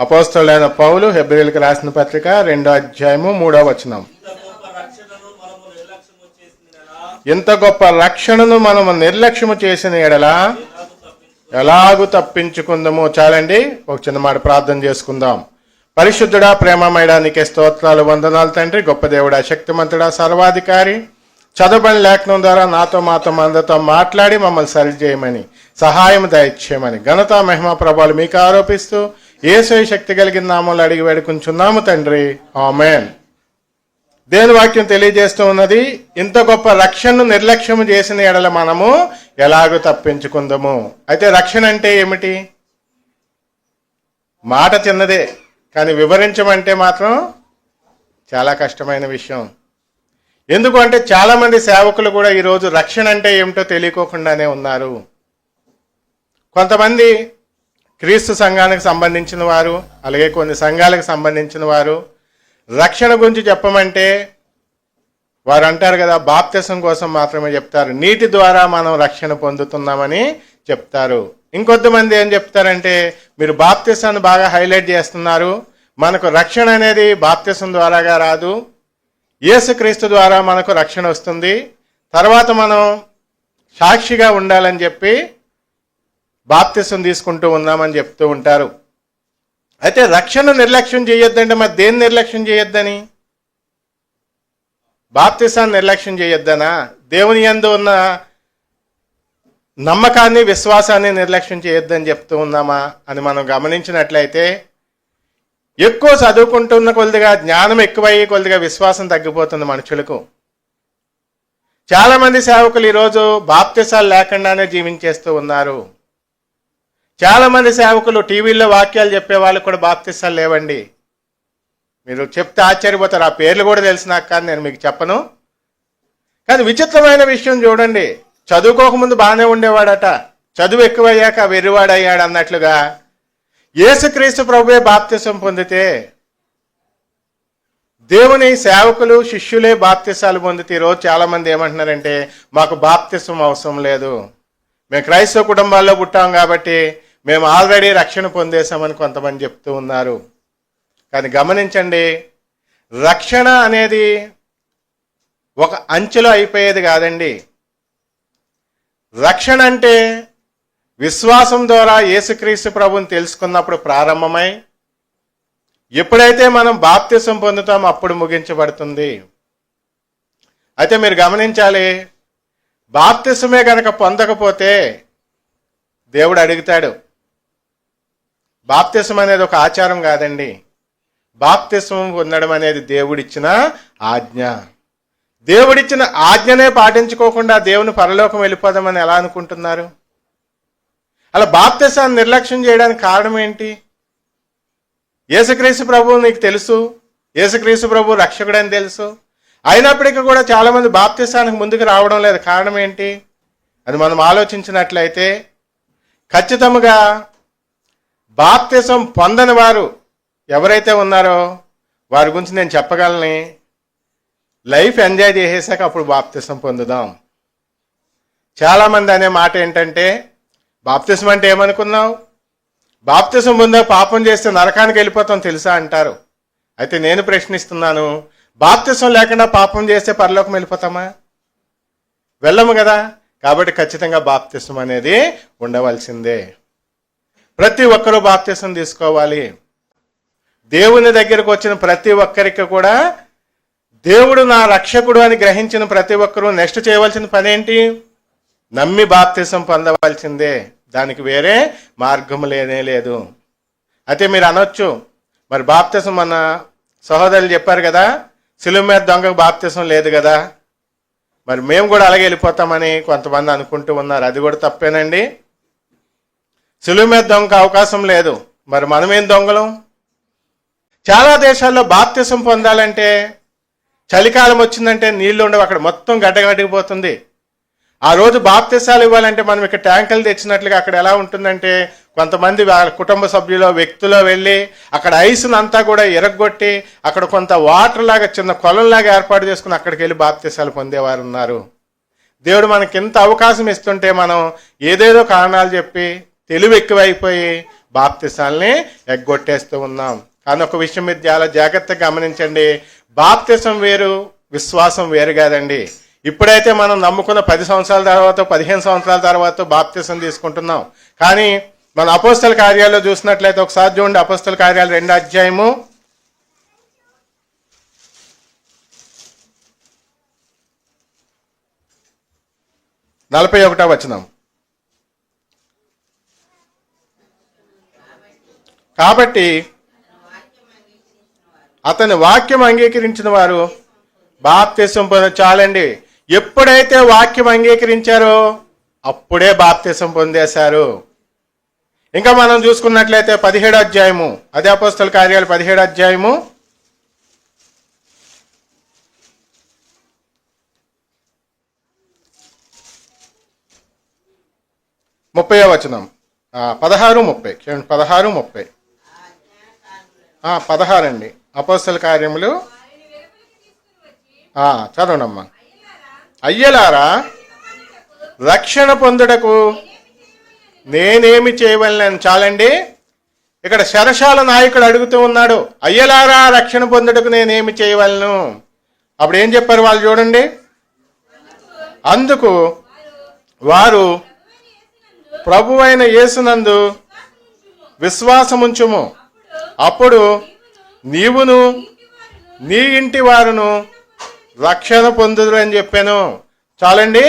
అపోస్తలైన పౌలు హెబ్రిల్కి రాసిన పత్రిక రెండో అధ్యాయము మూడో వచనం. ఇంత గొప్ప రక్షణను మనము నిర్లక్ష్యము చేసిన మనం నిర్లక్ష్యము చేసిన ఎడల ఎడలా ఎలాగూ తప్పించుకుందాము? చాలండి ఒక చిన్న మాట ప్రార్థన చేసుకుందాం. పరిశుద్ధుడా ప్రేమమయడానికే స్తోత్రాలు వందనాలు తండ్రి. గొప్ప దేవుడా శక్తిమంతుడా సర్వాధికారి. చదవని లేఖనం ద్వారా నాతో మాతో అందరితో మాట్లాడి మమ్మల్ని సరిచేయమని సహాయం దయచేయమని ఘనత మహిమ ప్రభావాలు మీకు ఆరోపిస్తూ ఏసై శక్తి కలిగిన నామూలు అడిగి వేడుకుంటున్నాము తండ్రి. ఆమెన్. దేని వాక్యం తెలియజేస్తూ ఉన్నది ఇంత గొప్ప రక్షణను నిర్లక్ష్యం చేసిన ఎడల మనము ఎలాగో తప్పించుకుందాము. అయితే రక్షణ అంటే ఏమిటి? మాట చిన్నదే కానీ వివరించమంటే మాత్రం చాలా కష్టమైన విషయం. ఎందుకు అంటే సేవకులు కూడా ఈరోజు రక్షణ అంటే ఏమిటో తెలియకోకుండానే ఉన్నారు. కొంతమంది క్రీస్తు సంఘానికి సంబంధించిన వారు అలాగే కొన్ని సంఘాలకు సంబంధించిన వారు రక్షణ గురించి చెప్పమంటే వారు అంటారు కదా బాప్తిసం కోసం మాత్రమే చెప్తారు. నీటి ద్వారా మనం రక్షణ పొందుతున్నామని చెప్తారు. ఇంకొద్దిమంది ఏం చెప్తారంటే మీరు బాప్తిసాన్ని బాగా హైలైట్ చేస్తున్నారు. మనకు రక్షణ అనేది బాప్తిసం ద్వారాగా రాదు. యేసుక్రీస్తు ద్వారా మనకు రక్షణ వస్తుంది. తర్వాత మనం సాక్షిగా ఉండాలని చెప్పి బాప్తిసం తీసుకుంటూ ఉన్నామని చెప్తూ ఉంటారు. అయితే రక్షణ నిర్లక్ష్యం చేయొద్దంటే మరి దేన్ని నిర్లక్ష్యం చేయొద్దని? బాప్తిసాన్ని నిర్లక్ష్యం చేయొద్దనా? దేవుని యందు ఉన్న నమ్మకాన్ని విశ్వాసాన్ని నిర్లక్ష్యం చేయొద్దని చెప్తూ ఉన్నామా అని మనం గమనించినట్లయితే ఎక్కువ చదువుకుంటున్న కొద్దిగా జ్ఞానం ఎక్కువయ్యి కొద్దిగా విశ్వాసం తగ్గిపోతుంది మనుషులకు. చాలామంది సేవకులు ఈరోజు బాప్తిసాలు లేకుండానే జీవించేస్తూ ఉన్నారు. చాలామంది సేవకులు టీవీల్లో వాక్యాలు చెప్పే వాళ్ళకు కూడా బాప్తిస్తాలు లేవండి. మీరు చెప్తే ఆశ్చర్యపోతారు. ఆ పేర్లు కూడా తెలిసినా కానీ నేను మీకు చెప్పను. కానీ విచిత్రమైన విషయం చూడండి. చదువుకోకముందు బాగానే ఉండేవాడట. చదువు ఎక్కువయ్యాక వెర్రివాడయ్యాడు అన్నట్లుగా యేసుక్రీస్తు ప్రభువే బాప్తిసం పొందితే దేవుని సేవకులు శిష్యులే బాప్తిసాలు పొందితే ఈరోజు చాలామంది ఏమంటున్నారంటే మాకు బాప్తిసం అవసరం లేదు. మేము క్రైస్తవ కుటుంబాల్లో పుట్టాం కాబట్టి మేము ఆల్రెడీ రక్షణ పొందేశామని కొంతమంది చెప్తూ ఉన్నారు. కానీ గమనించండి రక్షణ అనేది ఒక అంచెలో అయిపోయేది కాదండి. రక్షణ అంటే విశ్వాసం ద్వారా యేసుక్రీస్తు ప్రభుని తెలుసుకున్నప్పుడు ప్రారంభమై ఎప్పుడైతే మనం బాప్తిసం పొందుతామో అప్పుడు ముగించబడుతుంది. అయితే మీరు గమనించాలి బాప్తిసమే కనుక పొందకపోతే దేవుడు అడుగుతాడు బాప్తిసం అనేది ఒక ఆచారం కాదండి. బాప్తిసం పొందడం అనేది దేవుడిచ్చిన ఆజ్ఞ. దేవుడిచ్చిన ఆజ్ఞనే పాటించుకోకుండా దేవుని పరలోకం వెళ్ళిపోదామని ఎలా అనుకుంటున్నారు? అలా బాప్తిసాన్ని నిర్లక్ష్యం చేయడానికి కారణం ఏంటి? యేసుక్రీస్తు ప్రభు నీకు తెలుసు. యేసుక్రీస్తు ప్రభు రక్షకుడని తెలుసు. అయినప్పటికీ కూడా చాలామంది బాప్తిసానికి ముందుకు రావడం లేదు. కారణం ఏంటి? అది మనం ఆలోచించినట్లయితే ఖచ్చితంగా బాప్తిసం పొందని వారు ఎవరైతే ఉన్నారో వారి గురించి నేను చెప్పగలని. లైఫ్ ఎంజాయ్ చేసేసాక అప్పుడు బాప్తిసం పొందుదాం. చాలామంది అనే మాట ఏంటంటే బాప్తిసం అంటే ఏమనుకున్నావు? బాప్తిసం పొందే పాపం చేస్తే నరకానికి వెళ్ళిపోతాం తెలుసా అంటారు. అయితే నేను ప్రశ్నిస్తున్నాను బాప్తిసం లేకుండా పాపం చేస్తే పరలోకం వెళ్ళిపోతామా? వెళ్ళము కదా. కాబట్టి ఖచ్చితంగా బాప్తిసం అనేది ఉండవలసిందే. ప్రతి ఒక్కరూ బాప్తీసం తీసుకోవాలి. దేవుని దగ్గరకు వచ్చిన ప్రతి ఒక్కరికి కూడా దేవుడు నా రక్షకుడు అని గ్రహించిన ప్రతి ఒక్కరూ నెక్స్ట్ చేయవలసిన పని ఏంటి నమ్మి బాప్తీసం పొందవలసిందే. దానికి వేరే మార్గం లేనే లేదు. అయితే మీరు అనొచ్చు మరి బాప్తీసం మన సహోదరులు చెప్పారు కదా సిలువ మీద దొంగకు బాప్తీసం లేదు కదా. మరి మేము కూడా అలాగే వెళ్ళిపోతామని కొంతమంది అనుకుంటూ ఉన్నారు. అది కూడా తప్పేనండి. సులువు మీద దొంగ అవకాశం లేదు. మరి మనమేం దొంగలం? చాలా దేశాల్లో బాప్తిసం పొందాలంటే చలికాలం వచ్చిందంటే నీళ్ళు ఉండవు. అక్కడ మొత్తం గడ్డగడ్డిపోతుంది ఆ రోజు బాప్తిసాలు ఇవ్వాలంటే మనం ఇక్కడ ట్యాంకులు తెచ్చినట్లుగా అక్కడ ఎలా ఉంటుందంటే కొంతమంది వాళ్ళ కుటుంబ సభ్యులు వ్యక్తులు వెళ్ళి అక్కడ ఐస్ను అంతా కూడా ఎరగొట్టి అక్కడ కొంత వాటర్ లాగా చిన్న కొలంలాగా ఏర్పాటు చేసుకుని అక్కడికి వెళ్ళి బాప్తిసాలు పొందేవారు ఉన్నారు. దేవుడు మనకి ఎంత అవకాశం ఇస్తుంటే మనం ఏదేదో కారణాలు చెప్పి తెలివి ఎక్కువైపోయి బాప్తిసాల్ని ఎగ్గొట్టేస్తూ ఉన్నాం. కానీ ఒక విషయం మీరు చాలా జాగ్రత్తగా గమనించండి. బాప్తిసం వేరు విశ్వాసం వేరు కాదండి. ఇప్పుడైతే మనం నమ్ముకున్న పది సంవత్సరాల తర్వాత పదిహేను సంవత్సరాల తర్వాత బాప్తిసం తీసుకుంటున్నాం. కానీ మన అపోస్తల కార్యాల్లో చూసినట్లయితే ఒకసారి చూడండి అపోస్తల కార్యాలు రెండు అధ్యాయము. నలభై ఒకటో వచ్చినాం కాబట్టి అతని వాక్యం అంగీకరించిన వారు బాప్తిసం పొంద చాలండి. ఎప్పుడైతే వాక్యం అంగీకరించారో అప్పుడే బాప్తిసం పొందేశారు. ఇంకా మనం చూసుకున్నట్లయితే పదిహేడు అధ్యాయము అదే అపోస్తల కార్యాలు పదిహేడు అధ్యాయము. ముప్పై వచనం. పదహారు ముప్పై. పదహారు ముప్పై. పదహారు అండి అపోస్తల కార్యములు. చదవనమ్మా. అయ్యలారా రక్షణ పొందుటకు నేనేమి చేయవలనని చాలండి. ఇక్కడ శరశాల నాయకుడు అడుగుతూ ఉన్నాడు అయ్యలారా రక్షణ పొందుటకు నేనేమి చేయవలను? అప్పుడు ఏం చెప్పారు వాళ్ళు చూడండి. అందుకు వారు ప్రభువైన యేసునందు విశ్వాసముంచుము. అప్పుడు నీవును నీ ఇంటి వారును రక్షణ పొందుదురు అని చెప్పాను. చాలండి.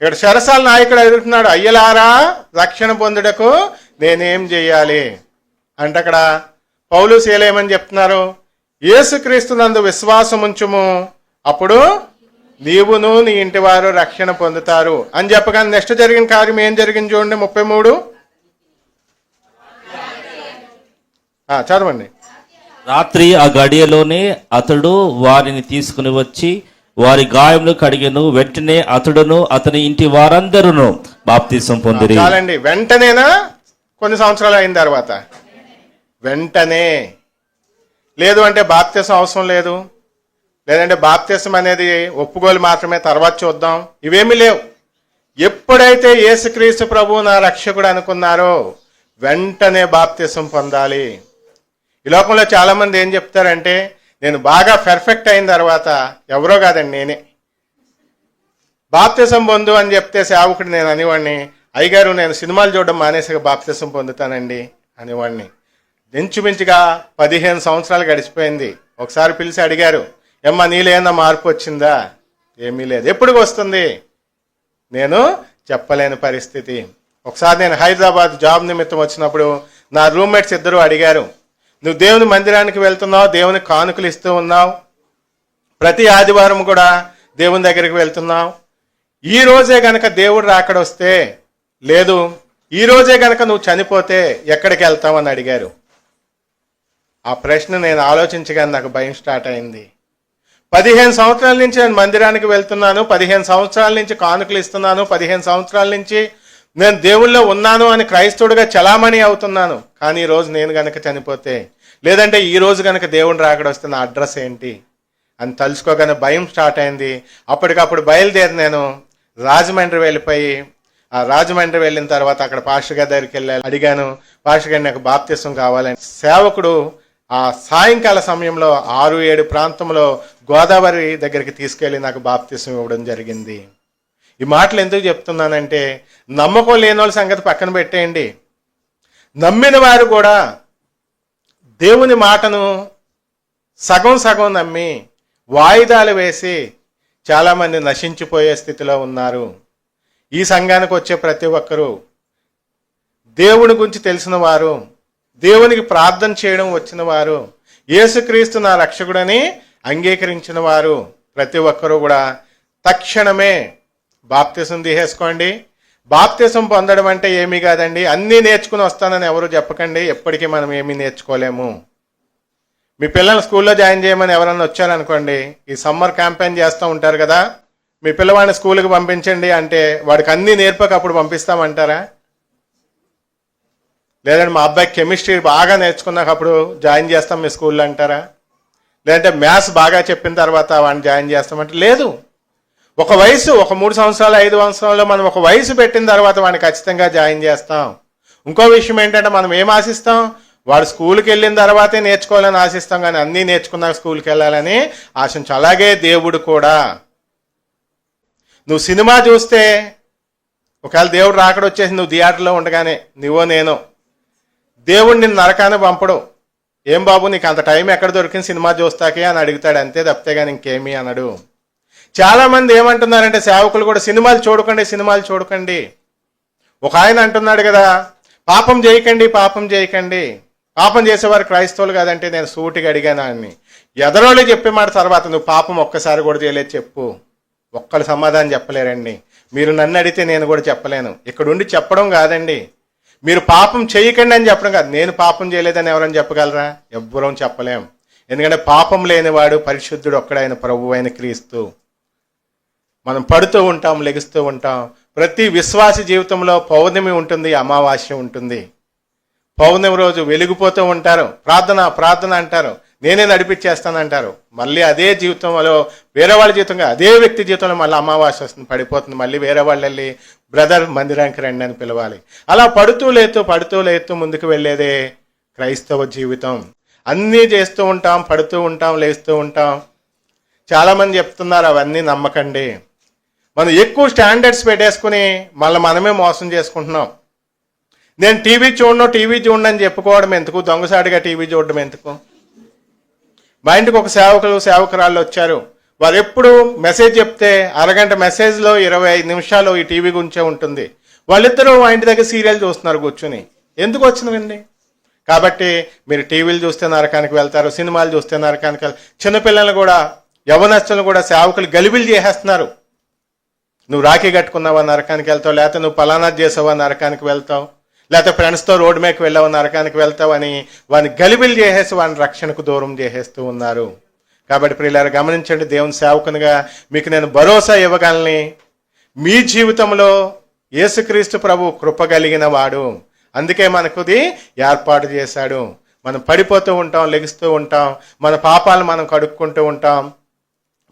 ఇక్కడ శరసాల నాయకుడు ఎదుగుతున్నాడు అయ్యలారా రక్షణ పొందుటకు నేనేం చేయాలి? అంటే అక్కడ పౌలు శీలేమని చెప్తున్నారు? యేసుక్రీస్తు నందు విశ్వాసం ఉంచుము అప్పుడు నీవును నీ ఇంటి వారు రక్షణ పొందుతారు అని చెప్పగానే నెక్స్ట్ జరిగిన కార్యం ఏం జరిగింది చూడండి ముప్పై మూడు ఆ, చదవండి. రాత్రి ఆ గడియలోనే అతడు వారిని తీసుకుని వచ్చి వారి గాయములు కడిగెను. వెంటనే అతడును అతని ఇంటి వారందరూ బాప్తీసం పొందిరి. చాలండి. వెంటనేనా? కొన్ని సంవత్సరాలు అయిన తర్వాత. వెంటనే. లేదు అంటే బాప్తీసం అవసరం లేదు. లేదంటే బాప్తీసం అనేది ఒప్పుకోలు మాత్రమే. తర్వాత చూద్దాం. ఇవేమీ లేవు. ఎప్పుడైతే యేసుక్రీస్తు ప్రభు నా రక్షకుడు అనుకున్నారో వెంటనే బాప్తీసం పొందాలి. ఈ లోకంలో చాలా మంది ఏం చెప్తారంటే నేను బాగా పెర్ఫెక్ట్ అయిన తర్వాత ఎవరో కాదండి నేనే. బాప్తిసం పొందు అని చెప్తే సేవకుడు నేను అనేవాడిని అయ్యగారు నేను సినిమాలు చూడడం మానేసాక బాప్తిసం పొందుతానండి అనేవాడిని. ఇంచుమించుగా పదిహేను సంవత్సరాలు గడిచిపోయింది. ఒకసారి పిలిచి అడిగారు ఏమ్మా నీలేనా మార్పు వచ్చిందా? ఏమీ లేదు. ఎప్పుడు వస్తుంది? నేను చెప్పలేని పరిస్థితి. ఒకసారి నేను హైదరాబాద్ జాబ్ నిమిత్తం వచ్చినప్పుడు నా రూమ్మేట్స్ ఇద్దరు అడిగారు నువ్వు దేవుని మందిరానికి వెళ్తున్నావు దేవునికి కానుకలు ఇస్తూ ఉన్నావు. ప్రతి ఆదివారం కూడా దేవుని దగ్గరికి వెళ్తున్నావు. ఈ రోజే గనక దేవుడు రాకడొస్తే లేదు ఈ రోజే గనక నువ్వు చనిపోతే ఎక్కడికి వెళ్తావని అడిగారు. ఆ ప్రశ్న నేను ఆలోచించగానే నాకు భయం స్టార్ట్ అయింది. పదిహేను సంవత్సరాల నుంచి నేను మందిరానికి వెళ్తున్నాను పదిహేను సంవత్సరాల నుంచి కానుకలు ఇస్తున్నాను పదిహేను సంవత్సరాల నుంచి నేను దేవుళ్ళో ఉన్నాను అని క్రైస్తవుడిగా చలామణి అవుతున్నాను. కానీ ఈరోజు నేను గనక చనిపోతే లేదంటే ఈ రోజు దేవుని రాకడ వస్తే నా అడ్రస్ ఏంటి? అని తలుచుకోగానే భయం స్టార్ట్ అయింది. అప్పటికప్పుడు బయలుదేరి నేను రాజమండ్రి వెళ్ళిపోయి ఆ రాజమండ్రి వెళ్ళిన తర్వాత అక్కడ పాస్టర్ గారి దగ్గరికి వెళ్ళి అడిగాను పాస్టర్ నాకు బాప్తిసం కావాలని. సేవకుడు ఆ సాయంకాల సమయంలో ఆరు ఏడు ప్రాంతంలో గోదావరి దగ్గరికి తీసుకెళ్ళి నాకు బాప్తిసం ఇవ్వడం జరిగింది. ఈ మాటలు ఎందుకు చెప్తున్నానంటే నమ్మకం లేని వాళ్ళ సంగతి పక్కన పెట్టేయండి. నమ్మిన వారు కూడా దేవుని మాటను సగం సగం నమ్మి వాయిదాలు వేసి చాలామంది నశించిపోయే స్థితిలో ఉన్నారు. ఈ సంఘానికి వచ్చే ప్రతి ఒక్కరూ దేవుని గురించి తెలిసిన వారు దేవునికి ప్రార్థన చేయడం వచ్చిన వారు యేసుక్రీస్తు నా రక్షకుడని అంగీకరించిన వారు ప్రతి ఒక్కరూ కూడా తక్షణమే బాప్తిసం తీసేసుకోండి. బాప్తిసం పొందడం అంటే ఏమీ కాదండి. అన్నీ నేర్చుకుని వస్తానని ఎవరు చెప్పకండి. ఎప్పటికీ మనం ఏమీ నేర్చుకోలేము. మీ పిల్లల్ని స్కూల్లో జాయిన్ చేయమని ఎవరన్నా వచ్చారనుకోండి ఈ సమ్మర్ క్యాంపెయిన్ చేస్తూ ఉంటారు కదా మీ పిల్లవాడిని స్కూల్కి పంపించండి అంటే వాడికి అన్నీ నేర్పక అప్పుడు పంపిస్తామంటారా? లేదంటే మా అబ్బాయి కెమిస్ట్రీ బాగా నేర్చుకున్నాక అప్పుడు జాయిన్ చేస్తాం మీ స్కూల్లో అంటారా? లేదంటే మ్యాథ్స్ బాగా చెప్పిన తర్వాత వాడిని జాయిన్ చేస్తామంటే లేదు. ఒక వయసు ఒక మూడు సంవత్సరాలు ఐదు సంవత్సరాల్లో మనం ఒక వయసు పెట్టిన తర్వాత వాడిని ఖచ్చితంగా జాయిన్ చేస్తాం. ఇంకో విషయం ఏంటంటే మనం ఏం ఆశిస్తాం? వాడు స్కూల్కి వెళ్ళిన తర్వాతే నేర్చుకోవాలని ఆశిస్తాం కానీ అన్నీ నేర్చుకున్నాక స్కూల్కి వెళ్ళాలని ఆశించు. అలాగే దేవుడు కూడా. నువ్వు సినిమా చూస్తే ఒకవేళ దేవుడు రాకడ వచ్చేసి నువ్వు థియేటర్లో ఉండగానే నువ్వో నేను. దేవుడు నిన్ను నరకాన్ని పంపడు. ఏం బాబు నీకు అంత టైం ఎక్కడ దొరికింది సినిమా చూస్తాకే అని అడుగుతాడు. అంతే తప్పితే కానీ ఇంకేమీ అనడు. చాలా మంది ఏమంటున్నారంటే సేవకులు కూడా సినిమాలు చూడకండి సినిమాలు చూడకండి. ఒక ఆయన అంటున్నాడు కదా పాపం చేయకండి పాపం చేయకండి పాపం చేసేవారు క్రైస్తవులు కాదంటే నేను సూటిగా అడిగాను అని ఎదరోళ్ళు చెప్పే మాట తర్వాత నువ్వు పాపం ఒక్కసారి కూడా చేయలేదు చెప్పు. ఒక్కరు సమాధానం చెప్పలేరండి. మీరు నన్ను అడిగితే నేను కూడా చెప్పలేను. ఇక్కడుండి చెప్పడం కాదండి. మీరు పాపం చేయకండి అని చెప్పడం కాదు. నేను పాపం చేయలేదని ఎవరైనా చెప్పగలరా? ఎవ్వరం చెప్పలేం. ఎందుకంటే పాపం లేనివాడు పరిశుద్ధుడు ఒక్కడైన ప్రభు అయిన క్రీస్తు. మనం పడుతూ ఉంటాం లెగుస్తూ ఉంటాం. ప్రతి విశ్వాస జీవితంలో పౌర్ణమి ఉంటుంది అమావాస్య ఉంటుంది. పౌర్ణమి రోజు వెలిగిపోతూ ఉంటారు ప్రార్థన ప్రార్థన అంటారు. నేనే నడిపించేస్తానంటారు. మళ్ళీ అదే జీవితంలో వేరే వాళ్ళ జీవితంగా అదే వ్యక్తి జీవితంలో మళ్ళీ అమావాస్య వస్తుంది పడిపోతుంది. మళ్ళీ వేరే వాళ్ళు వెళ్ళి బ్రదర్ మందిరానికి రండి అని పిలవాలి. అలా పడుతూ లేతూ పడుతూ లేతూ ముందుకు వెళ్ళేదే క్రైస్తవ జీవితం. అన్నీ చేస్తూ ఉంటాం పడుతూ ఉంటాం లేస్తూ ఉంటాం. చాలామంది చెప్తున్నారు అవన్నీ నమ్మకండి. మనం ఎక్కువ స్టాండర్డ్స్ పెట్టేసుకుని మళ్ళీ మనమే మోసం చేసుకుంటున్నాం. నేను టీవీ చూడను టీవీ చూడండి అని చెప్పుకోవడం ఎందుకు? దొంగసాడిగా టీవీ చూడడం ఎందుకు? మా ఇంటికి ఒక సేవకులు సేవకురాళ్ళు వచ్చారు. వారు ఎప్పుడు మెసేజ్ చెప్తే అరగంట మెసేజ్లో ఇరవై ఐదు నిమిషాలు ఈ టీవీ గురించే ఉంటుంది. వాళ్ళిద్దరూ మా ఇంటి దగ్గర సీరియల్ చూస్తున్నారు కూర్చుని. ఎందుకు వచ్చినవండి కాబట్టి మీరు టీవీలు చూస్తే నరకానికి వెళ్తారు సినిమాలు చూస్తే నరకానికి వెళ్తారు. చిన్నపిల్లలు కూడా యవనస్తులు కూడా సేవకులు గలిబిలు చేసేస్తున్నారు. నువ్వు రాఖీ కట్టుకున్నావా నరకానికి వెళ్తావు? లేకపోతే నువ్వు పలానా చేసావా నరకానికి వెళ్తావు? లేకపోతే ఫ్రెండ్స్తో రోడ్డు మీదకి వెళ్ళావు నరకానికి వెళ్తావు అని వాడిని గలిబిలు చేసేసి వాడిని రక్షణకు దూరం చేసేస్తూ ఉన్నారు. కాబట్టి ప్రియులారు గమనించండి దేవుని సేవకునిగా మీకు నేను భరోసా ఇవ్వగలని మీ జీవితంలో యేసుక్రీస్తు ప్రభు కృప కలిగిన వాడు. అందుకే మనకుది ఏర్పాటు చేశాడు. మనం పడిపోతూ ఉంటాం లెగుస్తూ ఉంటాం. మన పాపాలు మనం కడుక్కుంటూ ఉంటాం.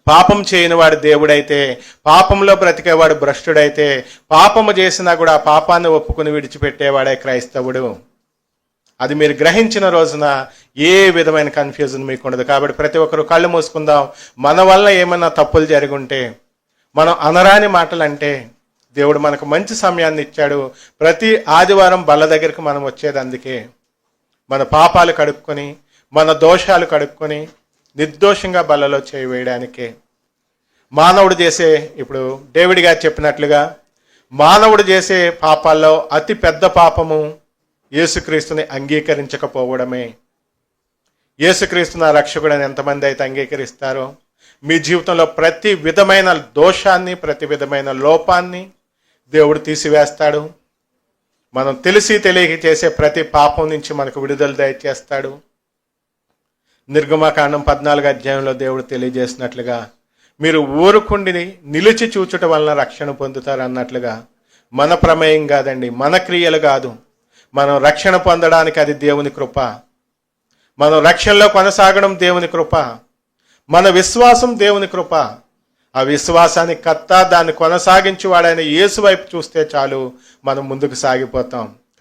పాపం చేయనివాడు దేవుడైతే పాపంలో బ్రతికేవాడు భ్రష్టుడైతే పాపము చేసినా కూడా ఆ పాపాన్ని ఒప్పుకుని విడిచిపెట్టేవాడే క్రైస్తవుడు. అది మీరు గ్రహించిన రోజున ఏ విధమైన కన్ఫ్యూజన్ మీకు ఉండదు. కాబట్టి ప్రతి ఒక్కరు కళ్ళు మూసుకుందాం. మన వల్ల ఏమైనా తప్పులు జరుగుంటే ఉంటే మనం అనరాని మాటలు అంటే దేవుడు మనకు మంచి సమయాన్ని ఇచ్చాడు. ప్రతి ఆదివారం బల్ల దగ్గరికి మనం వచ్చేది అందుకే. మన పాపాలు కడుక్కొని మన దోషాలు కడుక్కొని నిర్దోషంగా బలలో చేయవేయడానికే మానవుడు చేసే ఇప్పుడు డేవిడ్ గారు చెప్పినట్లుగా మానవుడు చేసే పాపాల్లో అతి పెద్ద పాపము యేసుక్రీస్తుని అంగీకరించకపోవడమే. యేసుక్రీస్తు నా రక్షకుడని ఎంతమంది అయితే అంగీకరిస్తారో మీ జీవితంలో ప్రతి విధమైన దోషాన్ని ప్రతి విధమైన లోపాన్ని దేవుడు తీసివేస్తాడు. మనం తెలిసి తెలియక చేసే ప్రతి పాపం నుంచి మనకు విడుదల దయచేస్తాడు. నిర్గమకాండం పద్నాలుగు అధ్యాయంలో దేవుడు తెలియజేసినట్లుగా మీరు ఊరుకుండి నిలిచి చూచుట వలన రక్షణ పొందుతారు అన్నట్లుగా మన ప్రమేయం కాదండి మన క్రియలు కాదు. మనం రక్షణ పొందడానికి అది దేవుని కృప. మనం రక్షణలో కొనసాగడం దేవుని కృప. మన విశ్వాసం దేవుని కృప. ఆ విశ్వాసాన్ని కత్తా దాన్ని కొనసాగించి వాడైన యేసు వైపు చూస్తే చాలు మనం ముందుకు సాగిపోతాం.